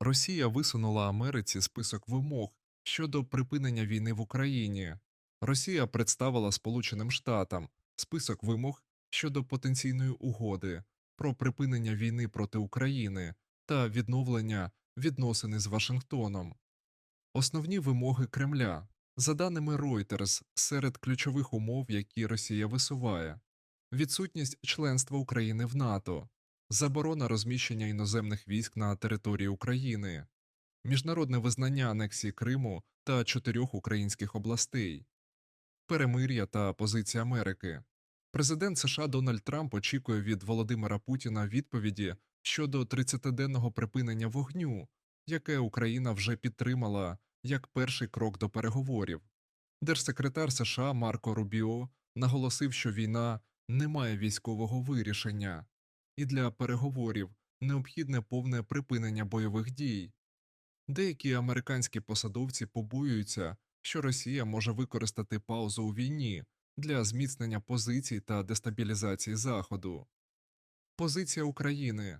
Росія висунула Америці список вимог щодо припинення війни в Україні. Росія представила Сполученим Штатам список вимог щодо потенційної угоди про припинення війни проти України та відновлення відносин з Вашингтоном. Основні вимоги Кремля, за даними Reuters, серед ключових умов, які Росія висуває, відсутність членства України в НАТО, заборона розміщення іноземних військ на території України, міжнародне визнання анексії Криму та чотирьох українських областей, перемир'я та позиція Америки. Президент США Дональд Трамп очікує від Володимира Путіна відповіді щодо 30-денного припинення вогню, яке Україна вже підтримала як перший крок до переговорів. Держсекретар США Марко Рубіо наголосив, що війна не має військового вирішення, і для переговорів необхідне повне припинення бойових дій. Деякі американські посадовці побоюються, що Росія може використати паузу у війні для зміцнення позицій та дестабілізації Заходу. Позиція України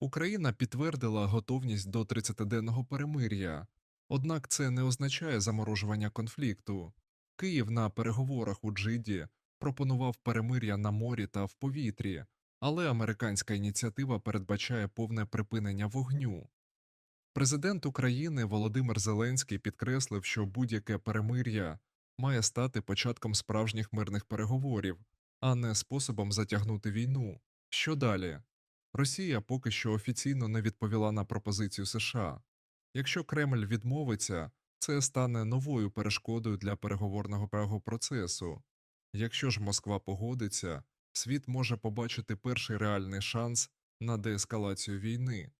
Україна підтвердила готовність до 30-денного перемир'я, однак це не означає заморожування конфлікту. Київ на переговорах у Джиді пропонував перемир'я на морі та в повітрі, але американська ініціатива передбачає повне припинення вогню. Президент України Володимир Зеленський підкреслив, що будь-яке перемир'я має стати початком справжніх мирних переговорів, а не способом затягнути війну. Що далі? Росія поки що офіційно не відповіла на пропозицію США. Якщо Кремль відмовиться, це стане новою перешкодою для переговорного процесу. Якщо ж Москва погодиться, світ може побачити перший реальний шанс на деескалацію війни.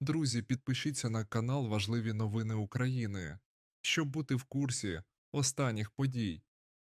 Друзі, підпишіться на канал Важливі новини України, щоб бути в курсі останніх подій